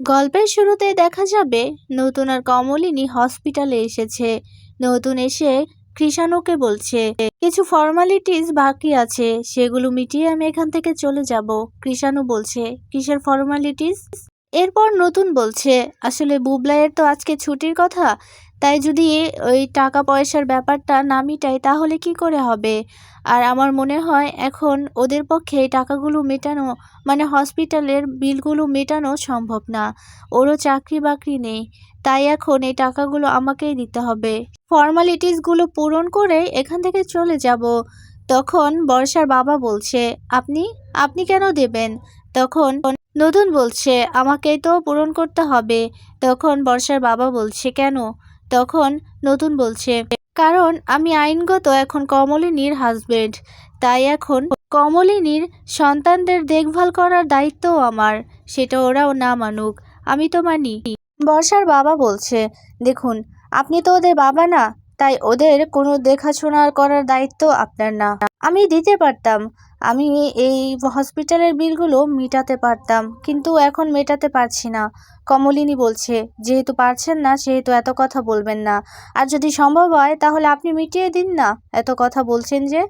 গল্পের শুরুতে দেখা যাবে নতুন আর কমলিনী হসপিটালে এসেছে। নতুন এসে কৃষাণুকে বলছে, কিছু ফর্মালিটিস বাকি আছে, সেগুলো মিটিয়ে আমি এখান থেকে চলে যাব। কৃষাণু বলছে, কিসের ফর্মালিটিস এরপর নতুন বলছে, আসলে বুবলাইয়ের তো আজকে ছুটির কথা তাই যদি ওই টাকা পয়সার ব্যাপারটা না মিটাই, তাহলে কি করে হবে? আর আমার মনে হয় এখন ওদের পক্ষে এই টাকাগুলো মেটানো মানে হসপিটালের বিলগুলো মেটানো সম্ভব না। ওরও চাকরি বাকরি নেই, তাই এখন এই টাকাগুলো আমাকেই দিতে হবে। ফর্মালিটিসগুলো পূরণ করে এখান থেকে চলে যাব। তখন বর্ষার বাবা বলছে, আপনি আপনি কেন দেবেন? তখন নতুন বলছে, আমাকেই তো পূরণ করতে হবে। তখন বর্ষার বাবা বলছে, কেন? তখন নতুন বলছে, কারণ আমি আইনগত এখন কমলিনীর হাজবেন্ড তাই এখন কমলিনীর সন্তানদের দেখভাল করার দায়িত্বও আমার, সেটা ওরাও না মানুক, আমি তো মানি। বর্ষার বাবা বলছে, দেখুন, আপনি তো ওদের বাবা না, তাই ওদের কোনো দেখাশোনা করার দায়িত্ব আপনার না। আমি দিতে পারতাম আমি এই হসপিটালের বিলগুলো মেটাতে পারতাম, কিন্তু এখন মেটাতে পারছি না। কমলিনী বলছে, যেহেতু পারছেন না, সেহেতু এত কথা বলবেন না। আর যদি সম্ভব হয়, তাহলে আপনি মিটিয়ে দিন না। এত কথা বলছেন যে,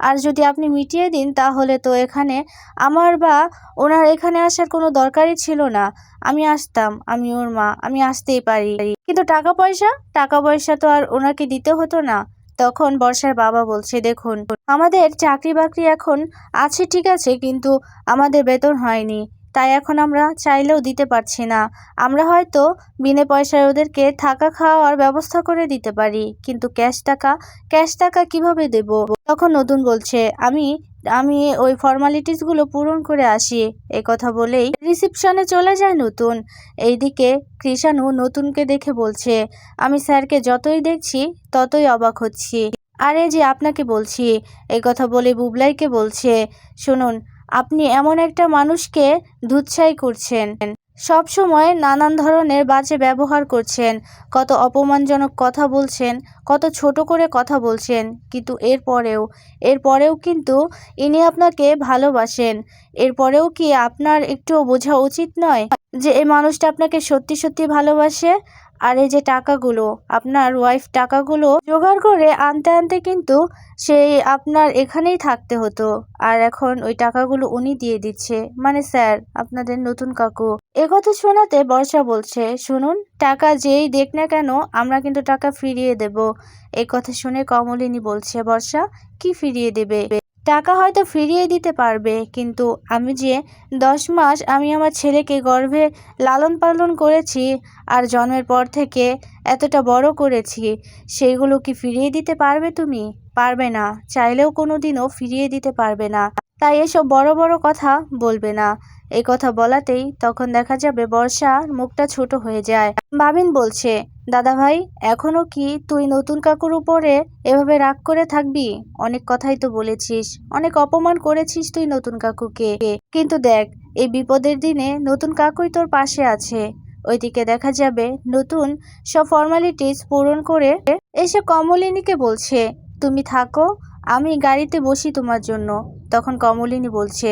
আর যদি আপনি মিটিয়ে দিন, তাহলে তো এখানে আমার বা ওনার এখানে আসার কোনো দরকারই ছিল না। আমি আসতাম, আমি ওর মা, আমি আসতেই পারি। কিন্তু টাকা পয়সা? টাকা পয়সা তো আর ওনাকে দিতে হতো না। তখন বর্ষার বাবা বলছে, দেখুন, আমাদের চাকরি বাকরি এখন আছে ঠিক আছে, কিন্তু আমাদের বেতন হয়নি। তাই এখন আমরা চাইলেও দিতে পারছি না। আমরা হয়তো বিনে পয়সায় ওদেরকে থাকা খাওয়ার ব্যবস্থা করে দিতে পারি, কিন্তু ক্যাশ টাকা ক্যাশ টাকা কীভাবে দেব? তখন নতুন বলছে, আমি আমি ওই ফর্মালিটিসগুলো পূরণ করে আসি। এ কথা বলেই রিসিপশনে চলে যায় নতুন। এইদিকে কৃষাণু নতুনকে দেখে বলছে, আমি স্যারকে যতই দেখছি, ততই অবাক হচ্ছি। আরে যে আপনাকে বলছি। এই কথা বলে বুবলাইকে বলছে, শুনুন, আপনি এমন একটা মানুষকে ধুৎসাই করছেন। সব সময় নানান ধরনের বাজে ব্যবহার করছেন, কত অপমানজনক কথা বলছেন, কত ছোট করে কথা বলছেন, কিন্তু এরপরেও এরপরেও কিন্তু ইনি আপনাকে ভালোবাসেন এরপরেও কি আপনার একটু বোঝা উচিত নয় যে এই মানুষটা আপনাকে সত্যি সত্যি ভালোবাসে? আর এই যে টাকাগুলো, আপনার ওয়াইফ টাকাগুলো জোগাড় করে আনতে আনতে কিন্তু সেই আপনার এখানেই থাকতে হতো। আর এখন ওই টাকাগুলো উনি দিয়ে দিচ্ছে। মানে স্যার, আপনাদের নতুন কাকু। একথা শোনাতে বর্ষা বলছে, শুনুন, টাকা যেই দেখ না কেন, আমরা কিন্তু টাকা ফিরিয়ে দেব। এই কথা শুনে কমলিনী বলছে, বর্ষা, কি ফিরিয়ে দেবে? টাকা হয়তো ফিরিয়ে দিতে পারবে, কিন্তু আমি যে দশ মাস আমি আমার ছেলেকে গর্ভে লালন পালন করেছি আর জন্মের পর থেকে এতটা বড় করেছি, সেইগুলো কি ফিরিয়ে দিতে পারবে তুমি? পারবে না, চাইলেও কোনো দিনও ফিরিয়ে দিতে পারবে না। তাই এসব বড় বড় কথা বলবে না। এই কথা বলাতেই তখন দেখা যাবে বর্ষার মুখটা ছোট হয়ে যায়। বাবিন বলছে দাদা ভাই এখনও কি তুই নতুন কাকুর উপরে এভাবে রাগ করে থাকবি? অনেক কথাই তো বলেছিস, অনেক অপমান করেছিস তুই নতুন কাকুকে। কিন্তু দেখ, এই বিপদের দিনে নতুন কাকুই তোর পাশে আছে। ওইদিকে দেখা যাবে নতুন সব ফর্মালিটিস পূরণ করে এসে কমলিনীকে বলছে, তুমি থাকো, আমি গাড়িতে বসি তোমার জন্য। তখন কমলিনী বলছে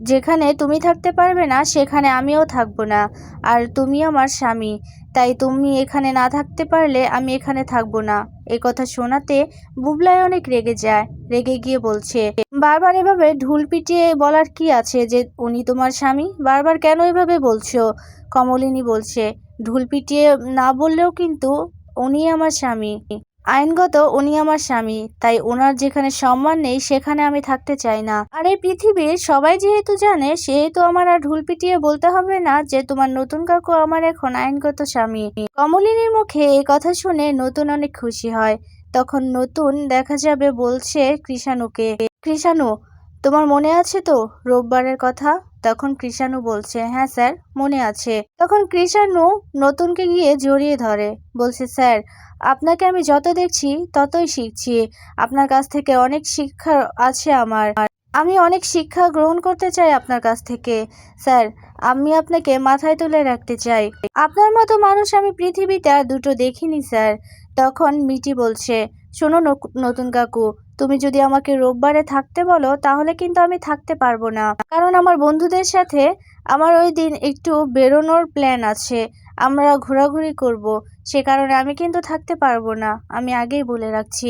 যেখানে তুমি থাকতে পারবে না, সেখানে আমিও থাকব না। আর তুমি আমার স্বামী, তাই তুমি এখানে না থাকতে পারলে আমি এখানে থাকব না। এই কথা শোনাতে বুবলাই অনেক রেগে যায়, রেগে গিয়ে বলছে, বারবার এভাবে ঢুল পিটিয়ে বলার কি আছে যে উনি তোমার স্বামী? বারবার কেন এভাবে বলছো? কমলিনী বলছে, ঢুল পিটিয়ে না বললেও কিন্তু উনি আমার স্বামী। আইনগত উনি আমার স্বামী, তাই ওনার যেখানে সম্মান নেই সেখানে আমি থাকতে চাই না। আর এই পৃথিবীর সবাই যেহেতু জানে, সেহেতু আমার আর ঢুল পিটিয়ে বলতে হবে না যে তোমার নতুন কাকু আমার এখন আইনগত স্বামী। কমলিনীর মুখে এই কথা শুনে নতুন অনেক খুশি হয়। তখন নতুন দেখা যাবে বলছে কৃষাণুকে। কৃষাণু তোমার মনে আছে তো? রোববারের কথা? তখন কৃষাণু বলছে হ্যাঁ স্যার, মনে আছে। তখন কৃষাণু নতুনকে গিয়ে জড়িয়ে ধরে, বলছে, স্যার, আপনাকে আমি যত দেখছি, ততই শিখছি। আপনার কাছ থেকে অনেক শিক্ষা আছে আমার। আমি অনেক শিক্ষা গ্রহণ করতে চাই আপনার কাছ থেকে। স্যার, আমি আপনাকে মাথায় তুলে রাখতে চাই। আপনার মতো মানুষ আমি পৃথিবীতে আর দুটো দেখিনি, স্যার। তখন মিটি বলছে শোনো নতুন কাকু, তুমি যদি আমাকে রোববারে থাকতে বলো, তাহলে কিন্তু আমি থাকতে পারব না। কারণ আমার বন্ধুদের সাথে আমার ওই দিন একটু বেরোনোর প্ল্যান আছে। আমরা ঘোরাঘুরি করব। সে কারণে আমি কিন্তু থাকতে পারব না, আমি আগেই বলে রাখছি।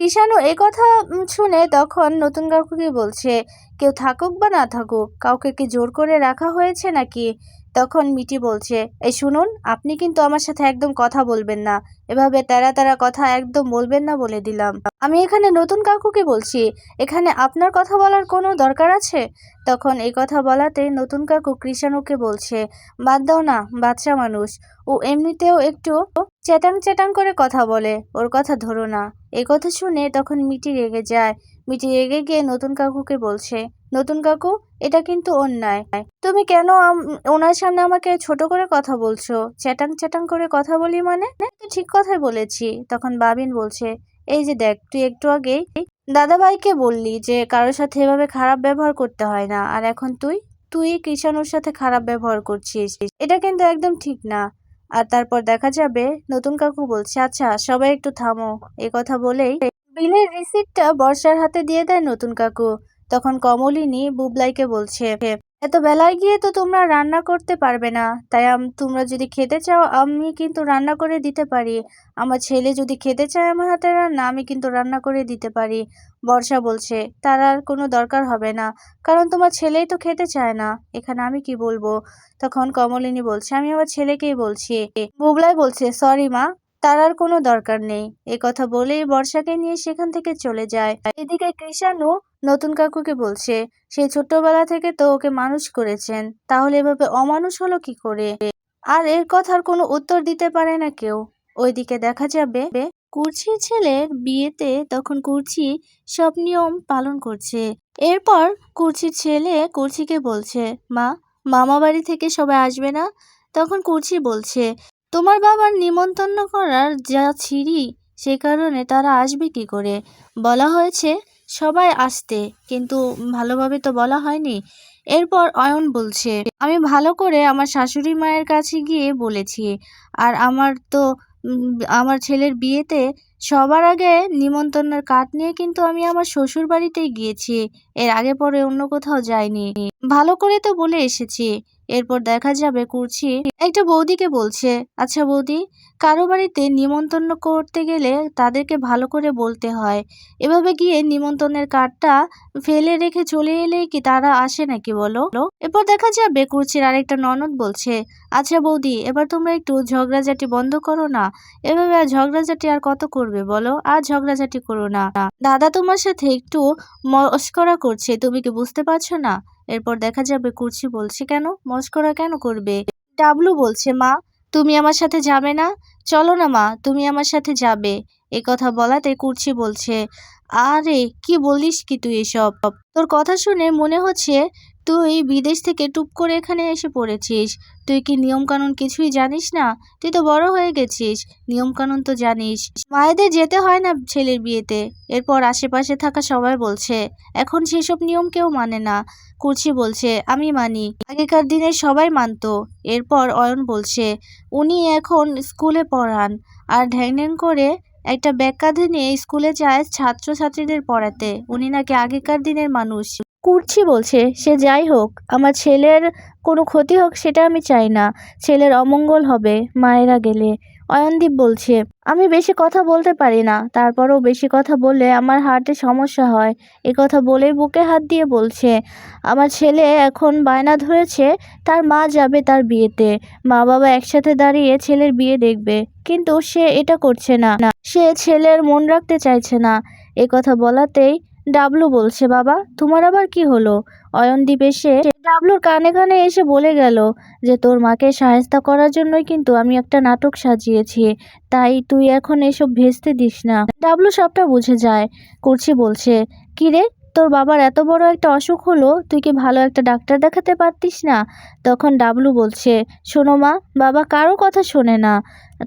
ঈশানু এ কথা শুনে তখন নতুন কাকুকে বলছে, কেউ থাকুক বা না থাকুক, কাউকে কি জোর করে রাখা হয়েছে নাকি? তখন মিটি বলছে, এই শুনুন, আপনি কিন্তু আমার সাথে একদম কথা বলবেন না। এভাবে তারা তারা কথা একদম বলবেন না বলে দিলাম। আমি এখানে নতুন কাকুকে বলছি, এখানে আপনার কথা বলার কোনো দরকার আছে? তখন এই কথা বলাতে নতুন কাকু কৃষাণুকে বলছে, বাদ দাও না, বাচ্চা মানুষ। ও এমনিতেও একটু চেটাং চেটাং করে কথা বলে, ওর কথা ধরো না। এই কথা শুনে তখন মিটি রেগে যায়। মিটি রেগে গিয়ে নতুন কাকুকে বলছে, নতুন কাকু এটা কিন্তু অন্যায়। তুমি কেন ওনার সামনে আমাকে ছোট করে কথা বলছো? চ্যাটাং চ্যাটাং করে কথা বলি মানে? তো ঠিক কথাই বলেছি। তখন বাবিন বলছে, এই যে দেখ, তুই একটু আগেই দাদাভাইকে বললি যে কারোর সাথে এভাবে খারাপ ব্যবহার করতে হয় না। আর এখন তুই তুই কৃষাণুর সাথে খারাপ ব্যবহার করছিস। এটা কিন্তু একদম ঠিক না। আর তারপর দেখা যাবে, নতুন কাকু বলছে আচ্ছা সবাই একটু থামো। এ কথা বলেই বিলের রিসিপ্টটা বর্ষার হাতে দিয়ে দেয় নতুন কাকু। তখন কমলিনী বুবলাইকে বলছে, এত বেলায় গিয়ে তো তোমরা রান্না করতে পারবে না। তাই তোমরা যদি খেতে চাও, আমি কিন্তু রান্না করে দিতে পারি। আমার ছেলে যদি খেতে চায় আমার হাতে রান্না, আমি কিন্তু রান্না করে দিতে পারি। বর্ষা বলছে, তার আর কোনো দরকার হবে না। কারণ তোমার ছেলেই তো খেতে চায় না। এখানে আমি কি বলব? তখন কমলিনী বলছে, আমি আমার ছেলেকেই বলছি। বুবলাই বলছে, সরি মা তার আর কোনো দরকার নেই। এ কথা বলেই বর্ষাকে নিয়ে সেখান থেকে চলে যায়। এদিকে কৃষাণু নতুন কাকুকে বলছে সেই ছোট্টবেলা থেকে তো ওকে মানুষ করেছেন, তাহলে এভাবে অমানুষ হলো কি করে? আর এর কথার কোনো উত্তর দিতে পারে না কেউ। ওইদিকে দেখা যাবে কুর্চির ছেলের বিয়েতে তখন কুর্চি সব নিয়ম পালন করছে। এরপর কুর্চির ছেলে কুর্চিকে বলছে, মা মামা বাড়ি থেকে সবাই আসবে না? তখন কুর্চি বলছে তোমার বাবার নিমন্ত্রণ করার যা ছিঁড়ি সে কারণে তারা আসবে কি করে? বলা হয়েছে, সবাই আসতে, কিন্তু ভালোভাবে তো বলা হয়নি। এরপর অয়ন বলছে, আমি ভালো করে আমার শাশুড়ি মায়ের কাছে গিয়ে বলেছি। আর আমার তো, আমার ছেলের বিয়েতে সবার আগে নিমন্ত্রণের কার্ড নিয়ে কিন্তু আমি আমার শ্বশুর বাড়িতেই গিয়েছি। এর আগে পরে অন্য কোথাও যাইনি। ভালো করে তো বলে এসেছি। এরপর দেখা যাবে কুর্চি একটা বৌদিকে বলছে আচ্ছা বৌদি, কারও বাড়িতে নিমন্ত্রণ করতে গেলে তাদেরকে ভালো করে বলতে হয়। এভাবে গিয়ে নিমন্ত্রণের কার্ডটা ফেলে রেখে চলে এলেই কি তারা আসে নাকি বলো? এরপর দেখা যাবে কুর্চির আরেকটা ননদ বলছে আচ্ছা বৌদি, এবার তোমরা একটু ঝগড়াঝাটি বন্ধ করো না। এভাবে আর ঝগড়াঝাটি আর কত করবে বলো? আর ঝগড়াঝাটি করো না। দাদা তোমার সাথে একটু মস্করা করছে, তুমি কি বুঝতে পারছ না? এরপর দেখা যাবে কুর্চি বলছে কেন? মস্করা কেন করবে? ডাবলু বলছে, মা, তুমি আমার সাথে যাবে না? চলো না, মা, তুমি আমার সাথে যাবে। এ কথা বলাতে কুর্চি বলছে, আরে, কি বলিস কি তুই এসব? তোর কথা শুনে মনে হচ্ছে তুই বিদেশ থেকে টুপ করে এখানে এসে পড়েছিস। তুই কি নিয়মকানুন কিছুই জানিস না? তুই তো বড় হয়ে গেছিস। নিয়মকানুন তো জানিস। মায়েদের যেতে হয় না ছেলের বিয়েতে। এরপর আশেপাশে থাকা সবাই বলছে, এখন সেসব নিয়ম কেউ মানে না। কুর্চি বলছে, আমি মানি। আগেকার দিনে সবাই মানতো। এরপর অয়ন বলছে, উনি এখন স্কুলে পড়ান। আর ঢ্যাং ঢ্যাং করে একটা ব্যাগ কাঁধে নিয়ে স্কুলে যায় ছাত্রছাত্রীদের পড়াতে। উনি নাকি আগেকার দিনের মানুষ। কুর্চি বলছে, সে যাই হোক, আমার ছেলের কোনো ক্ষতি হোক সেটা আমি চাই না। ছেলের অমঙ্গল হবে, মায়েরা গেলে। অয়নদীপ বলছে, আমি বেশি কথা বলতে পারি না। তারপরেও বেশি কথা বললে আমার হার্টে সমস্যা হয়। এ কথা বলেই বুকে হাত দিয়ে বলছে, আমার ছেলে এখন বায়না ধরেছে, তার মা যাবে তার বিয়েতে। মা বাবা একসাথে দাঁড়িয়ে ছেলের বিয়ে দেখবে। কিন্তু সে এটা করছে না। সে ছেলের মন রাখতে চাইছে না। এ কথা বলাতেই ডাবলু বলছে, বাবা, তোমার আবার কি হলো? অয়নদীপ এসে ডাবলুর কানে কানে এসে বলে গেল যে, তোর মাকে সাহেস্তা করার জন্যই কিন্তু আমি একটা নাটক সাজিয়েছি, তাই তুই এখন এসব ভেস্তে দিস না। ডাবলু সবটা বুঝে যায়। করছি বলছে, কি রে, তোর বাবার এত বড় একটা অসুখ হলো, তুই কি ভালো একটা ডাক্তার দেখাতে পারতিস না? তখন ডাবলু বলছে, শোনো মা, বাবা কারও কথা শোনে না।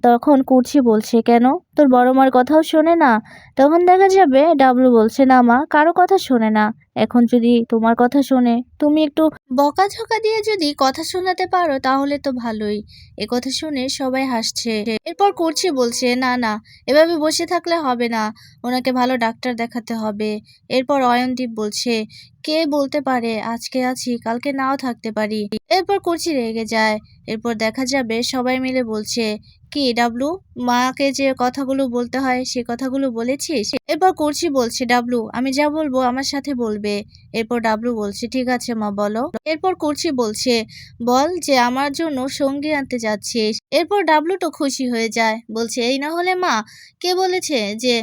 তখন কুর্চি বলছে, কেন? তোর বড় মার কথাও শোনে না? তখন দেখা যাবে, ডাবলু বলছে, না মা, কারও কথা শোনে না। এখন যদি তোমার কথা শোনে, তুমি একটু বকাঝকা দিয়ে যদি কথা শোনাতে পারো, তাহলে তো ভালোই। এ কথা শুনে সবাই হাসছে। এরপর কুর্চি বলছে, না না, এভাবে বসে থাকলে হবে না। ওনাকে ভালো ডাক্তার দেখাতে হবে। এরপর অয়নদীপ বলছে, কে বলতে পারে? আজকে আছি, কালকে নাও থাকতে পারি। এরপর কুচি রেগে যায়। এরপর দেখা যাবে সবাই মিলে বলছে কি ডাবলু? মাকে যে কথাগুলো বলতে হয়, সে কথাগুলো বলেছিস? এরপর কুর্চি বলছে, ডাবলু, আমি যা বলব আমার সাথে বলবে। এরপর ডাবলু বলছে, ঠিক আছে মা, বলো। এরপর করছি বলছে, বল যে আমার জন্য সঙ্গী আনতে যাচ্ছিস। এরপর ডাবলু তো খুশি হয়ে যায়, বলছে, এই না হলে মা, কে বলেছে যে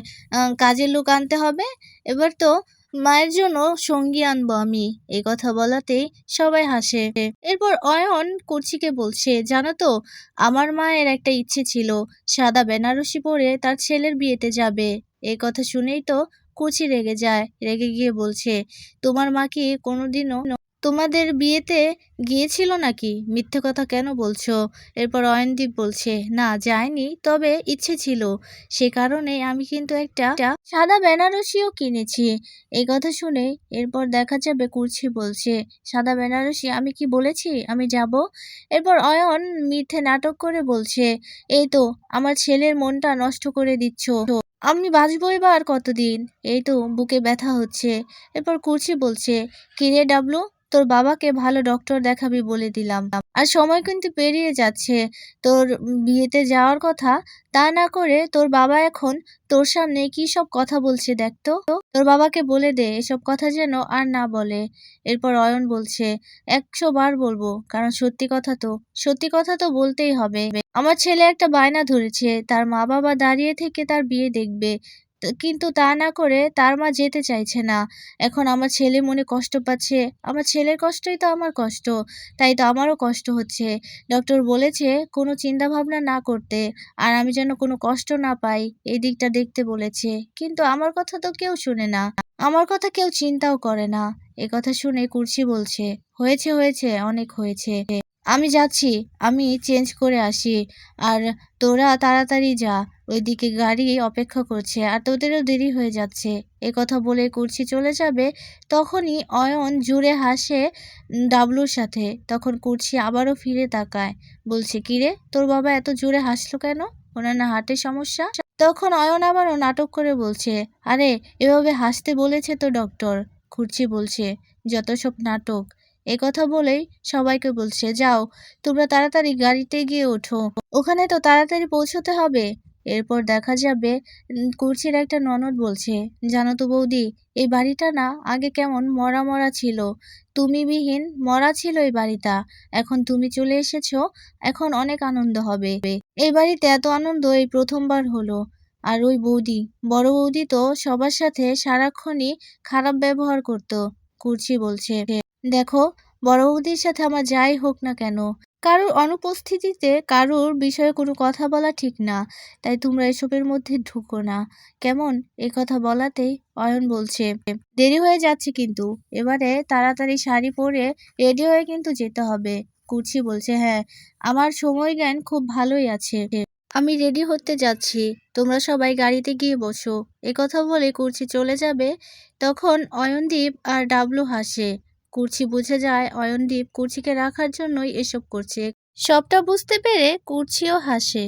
কাজের লোক আনতে হবে? এবার তো মায়ের জন্য সঙ্গী আনব আমি। এ কথা বলাতেই সবাই হাসে। এরপর অয়ন কুর্চিকে বলছে, জানো তো, আমার মায়ের একটা ইচ্ছে ছিল, সাদা বেনারসি পরে তার ছেলের বিয়েতে যাবে। এ কথা শুনেই তো কুচি রেগে যায়। রেগে গিয়ে বলছে, তোমার মা কি কোনোদিনও তোমাদের বিয়েতে গিয়েছিল নাকি? মিথ্যে কথা কেন বলছো? এরপর অয়নদীপ বলছে, না যায়নি তবে ইচ্ছে ছিল। সে কারণে আমি কিন্তু একটা সাদা বেনারসিও কিনেছি। এই কথা শুনে এরপর দেখা যাবে কুর্চি বলছে, সাদা বেনারসি আমি কি বলেছি? আমি যাব? এরপর অয়ন মিথ্যে নাটক করে বলছে, এই তো, আমার ছেলের মনটা নষ্ট করে দিচ্ছ। আমি বাঁচবো এবার কতদিন? এই তো, বুকে ব্যথা হচ্ছে। এরপর কুর্চি বলছে, কিরে ডাবলু তোর বাবাকে ভালো ডক্টর দেখাবি বলে দিলাম। আর সময় কিন্তু পেরিয়ে যাচ্ছে। তোর বিয়েতে যাওয়ার কথা, তা না করে তোর বাবা এখন তোর সামনে কি সব কথা বলছে দেখ তো? তোর বাবাকে বলে দে, এসব কথা যেন আর না বলে। এরপর অয়ন বলছে, একশো বার বলব, কারণ সত্যি কথা তো, সত্যি কথা তো বলতেই হবে। আমার ছেলে একটা বায়না ধরেছে, তার মা বাবা দাঁড়িয়ে থেকে তার বিয়ে দেখবে। কিন্তু তা না করে তার মা যেতে চাইছে না। এখন আমার ছেলে মনে কষ্ট পাচ্ছে। আমার ছেলের কষ্টই তো আমার কষ্ট। তাই তো আমারও কষ্ট হচ্ছে। ডক্টর বলেছে কোনো চিন্তা ভাবনা না করতে, আর আমি যেন কোনো কষ্ট না পাই, এই দিকটা দেখতে বলেছে। কিন্তু আমার কথা তো কেউ শুনে না। আমার কথা কেউ চিন্তাও করে না। এ কথা শুনে কুর্চি বলছে, হয়েছে হয়েছে, অনেক হয়েছে। আমি যাচ্ছি, আমি চেঞ্জ করে আসি। আর তোরা তাড়াতাড়ি যা, ওইদিকে গাড়ি অপেক্ষা করছে আর তোদেরও দেরি হয়ে যাচ্ছে। এ কথা বলে কুর্চি চলে যাবে। তখনই অয়ন জুড়ে হাসে ডাবলুর সাথে। তখন কুর্চি আবারও ফিরে তাকায়। বলছে কিরে তোর বাবা এত জোরে হাসলো কেন? ওনার না হার্টের সমস্যা? তখন অয়ন আবারও নাটক করে বলছে, আরে, এভাবে হাসতে বলেছে তো ডক্টর। কুর্চি বলছে, যত সব নাটক এ কথা বলেই সবাইকে বলছে, যাও, তোমরা তাড়াতাড়ি গাড়িতে গিয়ে ওঠো। ওখানে তো তাড়াতাড়ি পৌঁছতে হবে। এরপর দেখা যাবে কুর্চির একটা ননদ বলছে, জানো তো বৌদি, এই বাড়িটা না আগে কেমন মরা মরা ছিল। তুমি বিহীন মরা ছিল এই বাড়িটা। এখন তুমি চলে এসেছ, এখন অনেক আনন্দ হবে। এই বাড়িতে এত আনন্দ এই প্রথমবার হলো। আর ওই বৌদি, বড় বৌদি তো সবার সাথে সারাক্ষণই খারাপ ব্যবহার করতো, কুর্চি বলছে। দেখো বড় বৌদির সাথে আমার যাই হোক না কেন, কারোর অনুপস্থিতিতে কারোর বিষয়ে কোনো কথা বলা ঠিক না, তাই তোমরা এসবের মধ্যে ঢুকো না। কেমন? এ কথা বলাতেই অয়ন বলছে, দেরি হয়ে যাচ্ছে কিন্তু, এবারে তাড়াতাড়ি শাড়ি পরে রেডি হয়ে কিন্তু যেতে হবে। কুর্চি বলছে হ্যাঁ আমার সময় জ্ঞান খুব ভালোই আছে। আমি রেডি হতে যাচ্ছি, তোমরা সবাই গাড়িতে গিয়ে বসো। কথা বলে কুর্চি চলে যাবে, তখন অয়নদীপ আর ডাবলু হাসে। কুর্চি বুঝে যায় অয়নদীপ কুর্চিকে রাখার জন্যই এসব করছে। সবটা বুঝতে পেরে কুর্চিও হাসে।